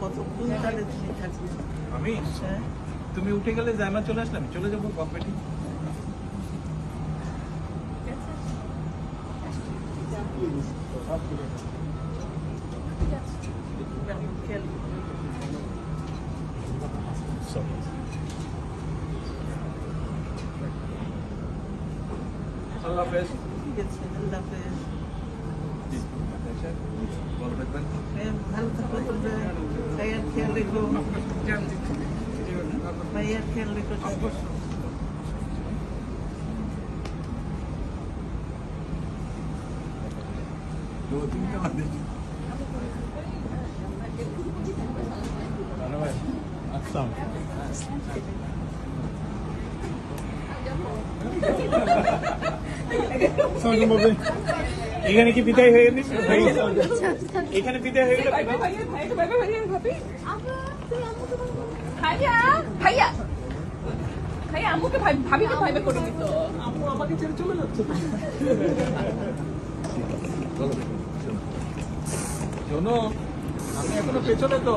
কতক্ষণ তাহলে তুমি থাকবে আমি? হ্যাঁ। তুমি উঠে গেলে জায়মা চলে আসলাম চলে যাব খেয়াল আল্লাহ হাফেজ। ঠিক আছে আল্লাহ হাফেজ। ভাইয়ার খেয়াল রেখো ভাইয়ার খেয়াল রেখো অবশ্যই এখানে কি বিদায় হয়ে গেছে? এখানে বিদায় হয়ে গেল ভাইয়া ভাইয়া ভাইয়া আম্মুকে ভাই ভাবিকে ভাইবে করে দিত আম্মু আমাকে ছেড়ে চলে যাচ্ছে। শোনো আমি এখনও পেছনে তো।